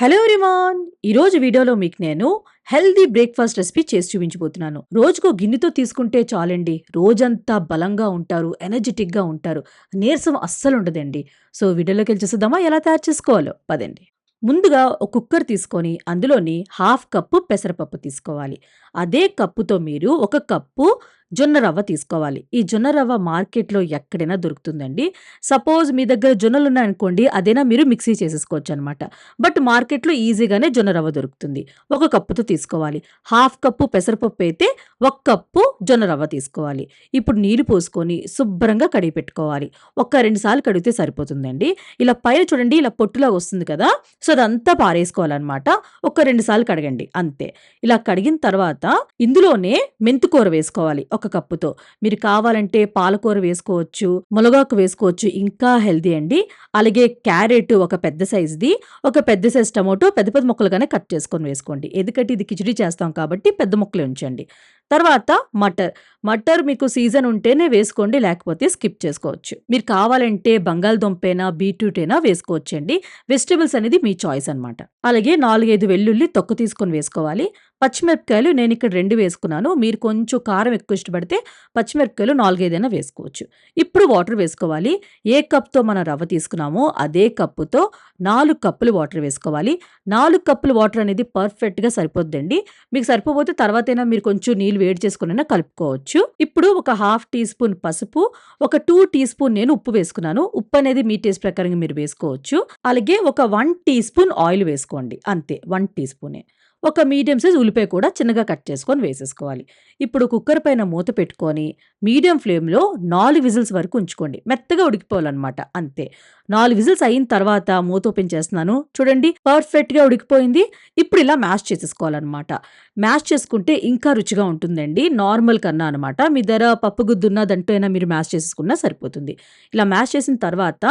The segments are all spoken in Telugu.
Hello everyone. ఈరోజు వీడియోలో మీకు నేను హెల్దీ బ్రేక్ఫాస్ట్ రెసిపీ చేసి చూపించబోతున్నాను. రోజుకో గిన్నెతో తీసుకుంటే చాలండి. రోజంతా బలంగా ఉంటారు ఎనర్జెటిక్గా ఉంటారు. నీరసం అస్సలు ఉండదండి. సో వీడియోలోకి వెళ్ళి చూసేద్దామా? ఎలా తయారు చేసుకోవాలో? పదండి. ముందుగా ఒక కుక్కర్ తీసుకొని అందులోని హాఫ్ కప్పు పెసరపప్పు తీసుకోవాలి. అదే కప్పుతో మీరు ఒక కప్పు జొన్న రవ్వ తీసుకోవాలి. ఈ జొన్న రవ్వ మార్కెట్లో ఎక్కడైనా దొరుకుతుందండి. సపోజ్ మీ దగ్గర జొన్నలు ఉన్నాయనుకోండి అదైనా మీరు మిక్సీ చేసేసుకోవచ్చు అనమాట బట్ మార్కెట్లో ఈజీగానే జొన్న రవ్వ దొరుకుతుంది. ఒక కప్పుతో తీసుకోవాలి. హాఫ్ కప్పు పెసరపప్పు అయితే ఒక కప్పు జొన్న రవ్వ తీసుకోవాలి. ఇప్పుడు నీళ్ళు పోసుకొని శుభ్రంగా కడిగి పెట్టుకోవాలి. ఒక్క రెండు సార్లు కడిగితే సరిపోతుందండి. ఇలా పైన చూడండి ఇలా పొట్టులా వస్తుంది కదా. సో అదంతా పారేసుకోవాలన్నమాట ఒక రెండు సార్లు కడగండి. అంతే. ఇలా కడిగిన తర్వాత ఇందులోనే మెంతుకూర వేసుకోవాలి. ఒక కప్పుతో. మీరు కావాలంటే పాలకూర వేసుకోవచ్చు మునగాకు వేసుకోవచ్చు ఇంకా హెల్దీ అండి. అలాగే క్యారెట్ ఒక పెద్ద సైజుది ఒక పెద్ద సైజ్ టమోటో పెద్ద పెద్ద ముక్కలుగానే కట్ చేసుకొని వేసుకోండి. ఎందుకంటే ఇది కిచిడి చేస్తాం కాబట్టి పెద్ద ముక్కలు ఉంచండి. తర్వాత మటర్. మటర్ మీకు సీజన్ ఉంటేనే వేసుకోండి లేకపోతే స్కిప్ చేసుకోవచ్చు. మీరు కావాలంటే బంగాళదుంపైనా బీట్రూట్ అయినా వేసుకోవచ్చండి. వెజిటబుల్స్ అనేది మీ చాయిస్ అన్నమాట. అలాగే నాలుగైదు వెల్లుల్లి తొక్క తీసుకొని వేసుకోవాలి. పచ్చిమిరపకాయలు నేను ఇక్కడ రెండు వేసుకున్నాను. మీరు కొంచెం కారం ఎక్కువ ఇష్టపడితే పచ్చిమిరపకాయలు నాలుగైదైనా వేసుకోవచ్చు. ఇప్పుడు వాటర్ వేసుకోవాలి. ఏ కప్తో మనం రవ్వ తీసుకున్నామో అదే కప్పుతో నాలుగు కప్పులు వాటర్ వేసుకోవాలి. నాలుగు కప్పులు వాటర్ అనేది పర్ఫెక్ట్గా సరిపోద్దండి. మీకు సరిపోతే తర్వాతైనా మీరు కొంచెం నీళ్ళు వేడి చేసుకునైనా కలుపుకోవచ్చు. ఇప్పుడు ఒక హాఫ్ టీ స్పూన్ పసుపు ఒక టూ టీ స్పూన్ నేను ఉప్పు వేసుకున్నాను. ఉప్పు అనేది మీ టేస్ట్ ప్రకారంగా మీరు వేసుకోవచ్చు. అలాగే ఒక వన్ టీ స్పూన్ ఆయిల్ వేసుకోండి. అంతే వన్ టీ స్పూనే. ఒక మీడియం సైజ్ ఉల్లిపాయ కూడా చిన్నగా కట్ చేసుకొని వేసేసుకోవాలి. ఇప్పుడు కుక్కర్ పైన మూత పెట్టుకొని మీడియం ఫ్లేమ్లో నాలుగు విజిల్స్ వరకు ఉంచుకోండి. మెత్తగా ఉడికిపోవాలన్నమాట. అంతే. నాలుగు విజిల్స్ అయిన తర్వాత మూత ఓపెన్ చేస్తున్నాను. చూడండి పర్ఫెక్ట్గా ఉడికిపోయింది. ఇప్పుడు ఇలా మ్యాష్ చేసేసుకోవాలన్నమాట. మ్యాష్ చేసుకుంటే ఇంకా రుచిగా ఉంటుందండి. నార్మల్ కన్నా అనమాట మీ దగ్గర పప్పు గుద్దున్న దాంట్లో అయినా మీరు మ్యాష్ చేసుకున్నా సరిపోతుంది. ఇలా మ్యాష్ చేసిన తర్వాత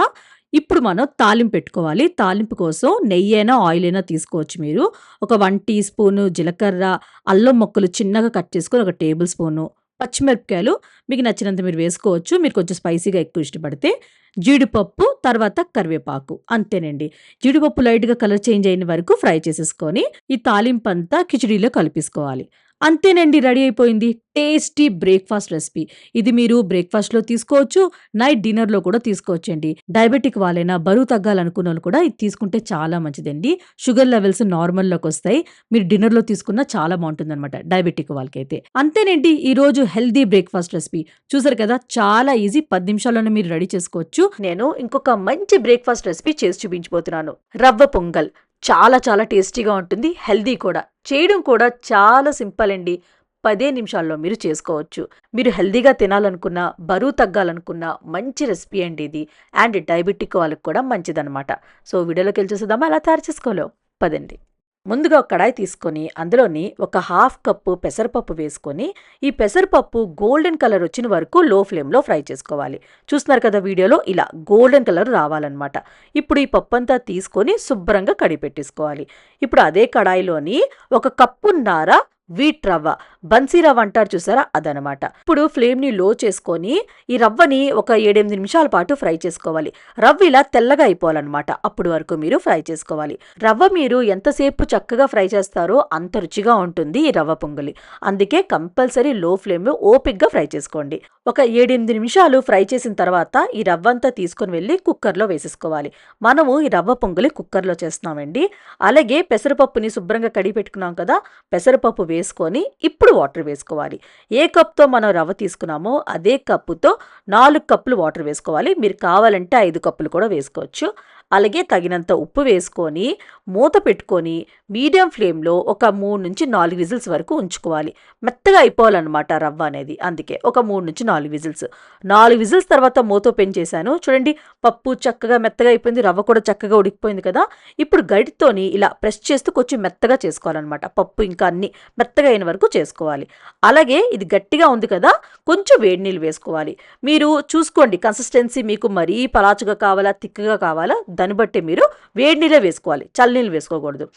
ఇప్పుడు మనం తాలింపు పెట్టుకోవాలి. తాలింపు కోసం నెయ్యి అయినా ఆయిల్ అయినా తీసుకోవచ్చు మీరు. ఒక వన్ టీ స్పూను జీలకర్ర అల్లం మొక్కలు చిన్నగా కట్ చేసుకొని ఒక టేబుల్ స్పూను పచ్చిమిరపకాయలు మీకు నచ్చినంత మీరు వేసుకోవచ్చు. మీరు కొంచెం స్పైసీగా ఎక్కువ ఇష్టపడితే జీడిపప్పు తర్వాత కరివేపాకు అంతేనండి. జీడిపప్పు లైట్గా కలర్ చేంజ్ అయిన వరకు ఫ్రై చేసేసుకొని ఈ తాలింపు అంతా కిచడీలో కలిపేసుకోవాలి. అంతేనండి రెడీ అయిపోయింది. Tasty breakfast recipe. ఇది మీరు బ్రేక్ఫాస్ట్లో తీసుకోవచ్చు నైట్ డిన్నర్లో కూడా తీసుకోవచ్చండి. డయాబెటిక్ వాళ్ళైనా బరువు తగ్గాలనుకున్న వాళ్ళు కూడా ఇది తీసుకుంటే చాలా మంచిదండి. షుగర్ లెవెల్స్ నార్మల్లోకి వస్తాయి. మీరు డిన్నర్లో తీసుకున్నా చాలా బాగుంటుంది అనమాట డయాబెటిక్ వాళ్ళకైతే. అంతేనండి ఈ రోజు హెల్దీ బ్రేక్ఫాస్ట్ రెసిపీ. చూసారు కదా చాలా ఈజీ. పది నిమిషాల్లోనే మీరు రెడీ చేసుకోవచ్చు. నేను ఇంకొక మంచి బ్రేక్ఫాస్ట్ రెసిపీ చేసి చూపించబోతున్నాను. రవ్వ పొంగల్. చాలా చాలా టేస్టీగా ఉంటుంది హెల్దీ కూడా. చేయడం కూడా చాలా సింపుల్ అండి. పదే నిమిషాల్లో మీరు చేసుకోవచ్చు. మీరు హెల్దీగా తినాలనుకున్నా బరువు తగ్గాలనుకున్నా మంచి రెసిపీ అండి ఇది. అండ్ డయాబెటిక్ వాళ్ళకి కూడా మంచిదనమాట సో వీడియోలోకి వెళ్ళి చూసేద్దామా? ఎలా తయారు చేసుకోవాలో పదండి. ముందుగా ఒక కడాయి తీసుకొని అందులోని ఒక హాఫ్ కప్పు పెసరపప్పు వేసుకొని ఈ పెసరపప్పు గోల్డెన్ కలర్ వచ్చిన వరకు లో ఫ్లేమ్లో ఫ్రై చేసుకోవాలి. చూస్తున్నారు కదా వీడియోలో ఇలా గోల్డెన్ కలర్ రావాలన్నమాట. ఇప్పుడు ఈ పప్పు అంతా తీసుకొని శుభ్రంగా కడిగి పెట్టేసుకోవాలి ఇప్పుడు అదే కడాయిలోని ఒక కప్పున్నర వీట్ రవ్వ. బన్సీ రవ్వ అంటారు చూసారా? అదనమాట ఇప్పుడు ఫ్లేమ్ని లో చేసుకొని ఈ రవ్వని ఒక ఏడెనిమిది నిమిషాల పాటు ఫ్రై చేసుకోవాలి. రవ్వ ఇలా తెల్లగా అయిపోవాలన్నమాట. అప్పుడు వరకు మీరు ఫ్రై చేసుకోవాలి. రవ్వ మీరు ఎంతసేపు చక్కగా ఫ్రై చేస్తారో అంత రుచిగా ఉంటుంది ఈ రవ్వ పొంగలి. అందుకే కంపల్సరీ లో ఫ్లేమ్ ఓపిక్గా ఫ్రై చేసుకోండి. ఒక ఏడెనిమిది నిమిషాలు ఫ్రై చేసిన తర్వాత ఈ రవ్వ అంతా తీసుకొని వెళ్ళి కుక్కర్లో వేసేసుకోవాలి. మనము ఈ రవ్వ పొంగలి కుక్కర్లో చేస్తున్నామండి. అలాగే పెసరపప్పుని శుభ్రంగా కడిగి పెట్టుకున్నాం కదా పెసరపప్పు వేసుకొని ఇప్పుడు వాటర్ వేసుకోవాలి. ఏ కప్తో మనం రవ్వ తీసుకున్నామో అదే కప్పుతో నాలుగు కప్పులు వాటర్ వేసుకోవాలి. మీరు కావాలంటే ఐదు కప్పులు కూడా వేసుకోవచ్చు. అలాగే తగినంత ఉప్పు వేసుకొని మూత పెట్టుకొని మీడియం ఫ్లేమ్లో ఒక మూడు నుంచి నాలుగు విజిల్స్ వరకు ఉంచుకోవాలి. మెత్తగా అయిపోవాలన్నమాట రవ్వ అనేది. అందుకే ఒక మూడు నుంచి నాలుగు విజిల్స్. నాలుగు విజిల్స్ తర్వాత మూత ఓపెన్ చేశాను. చూడండి పప్పు చక్కగా మెత్తగా అయిపోయింది. రవ్వ కూడా చక్కగా ఉడికిపోయింది కదా. ఇప్పుడు గడితోని ఇలా ప్రెస్ చేస్తూ కొంచెం మెత్తగా చేసుకోవాలన్నమాట. పప్పు ఇంకా అన్ని మెత్తగా అయిన వరకు చేసుకోవాలి. అలాగే ఇది గట్టిగా ఉంది కదా కొంచెం వేడి నీళ్ళు వేసుకోవాలి. మీరు చూసుకోండి కన్సిస్టెన్సీ మీకు మరీ పలాచుగా కావాలా తిక్కగా కావాలా? దాన్ని బట్టి మీరు వేడి నీళ్ళే వేసుకోవాలి. చల్లనీళ్ళు వేసుకోకూడదు.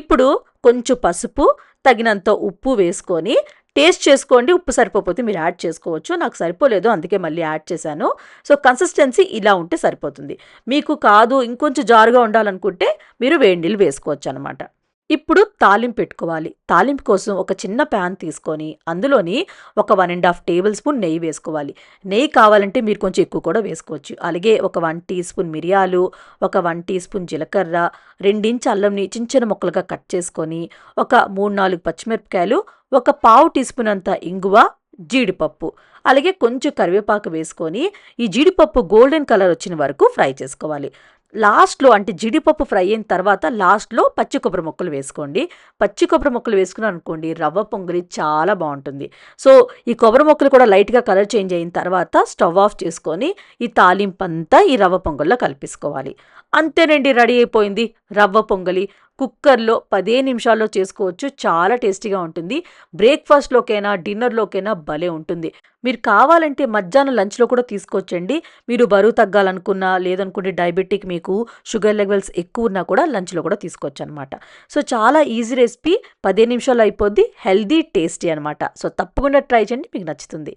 ఇప్పుడు కొంచెం పసుపు తగినంత ఉప్పు వేసుకొని టేస్ట్ చేసుకోండి. ఉప్పు సరిపోతే మీరు యాడ్ చేసుకోవచ్చు. నాకు సరిపోలేదు అందుకే మళ్ళీ యాడ్ చేశాను. సో కన్సిస్టెన్సీ ఇలా ఉంటే సరిపోతుంది. మీకు కాదు ఇంకొంచెం జారుగా ఉండాలనుకుంటే మీరు వేడి నీళ్ళు వేసుకోవచ్చు అనమాట ఇప్పుడు తాలింపు పెట్టుకోవాలి. తాలింపు కోసం ఒక చిన్న ప్యాన్ తీసుకొని అందులోని ఒక one and half tablespoon నెయ్యి వేసుకోవాలి. నెయ్యి కావాలంటే మీరు కొంచెం ఎక్కువ కూడా వేసుకోవచ్చు. అలాగే ఒక వన్ టీ స్పూన్ మిరియాలు ఒక వన్ టీ స్పూన్ జీలకర్ర రెండించి అల్లంని చిన్న చిన్న ముక్కలుగా కట్ చేసుకొని ఒక మూడు నాలుగు పచ్చిమిరపకాయలు ఒక పావు టీ స్పూన్ అంత ఇంగువ జీడిపప్పు. అలాగే కొంచెం కరివేపాకు వేసుకొని ఈ జీడిపప్పు గోల్డెన్ కలర్ వచ్చిన వరకు ఫ్రై చేసుకోవాలి. లాస్ట్లో అంటే జీడిపప్పు ఫ్రై అయిన తర్వాత లాస్ట్లో పచ్చి కొబ్బరి ముక్కలు వేసుకోండి. పచ్చి కొబ్బరి ముక్కలు వేసుకున్నాను అనుకోండి రవ్వ పొంగలి చాలా బాగుంటుంది. సో ఈ కొబ్బరి ముక్కలు కూడా లైట్గా కలర్ చేంజ్ అయిన తర్వాత స్టవ్ ఆఫ్ చేసుకొని ఈ తాలింపు అంతా ఈ రవ్వ పొంగల్లో కలిపేసుకోవాలి. అంతేనండి రెడీ అయిపోయింది రవ్వ పొంగలి. కుక్కర్లో పదే నిమిషాల్లో చేసుకోవచ్చు. చాలా టేస్టీగా ఉంటుంది. బ్రేక్ఫాస్ట్లోకైనా డిన్నర్లోకైనా భలే ఉంటుంది. మీరు కావాలంటే మధ్యాహ్నం లంచ్లో కూడా తీసుకోవచ్చండి. మీరు బరువు తగ్గాలనుకున్నా లేదనుకుంటే డయాబెటిక్ మీకు షుగర్ లెవెల్స్ ఎక్కువ ఉన్నా కూడా లంచ్లో కూడా తీసుకోవచ్చు అనమాట సో చాలా ఈజీ రెసిపీ. పదే నిమిషాలు అయిపోద్ది. హెల్దీ టేస్టీ అనమాట. సో తప్పకుండా ట్రై చేయండి. మీకు నచ్చుతుంది.